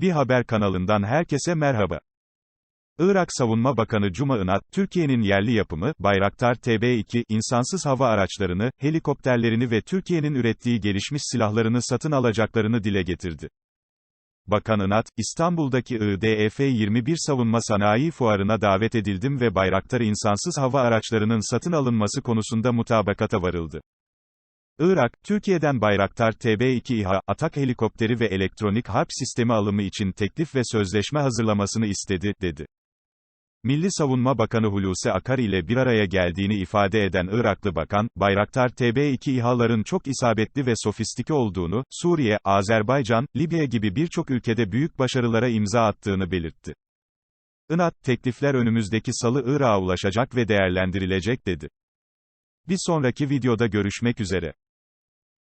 Bir Haber kanalından herkese merhaba. Irak Savunma Bakanı Cuma Inat, Türkiye'nin yerli yapımı, Bayraktar TB2, insansız hava araçlarını, helikopterlerini ve Türkiye'nin ürettiği gelişmiş silahlarını satın alacaklarını dile getirdi. Bakan Inat, İstanbul'daki IDF 21 Savunma Sanayi Fuarı'na davet edildim ve Bayraktar insansız hava araçlarının satın alınması konusunda mutabakata varıldı. Irak, Türkiye'den Bayraktar TB2 İHA, atak helikopteri ve elektronik harp sistemi alımı için teklif ve sözleşme hazırlamasını istedi, dedi. Milli Savunma Bakanı Hulusi Akar ile bir araya geldiğini ifade eden Iraklı bakan, Bayraktar TB2 İHA'ların çok isabetli ve sofistike olduğunu, Suriye, Azerbaycan, Libya gibi birçok ülkede büyük başarılara imza attığını belirtti. INAT, teklifler önümüzdeki salı Irak'a ulaşacak ve değerlendirilecek dedi. Bir sonraki videoda görüşmek üzere.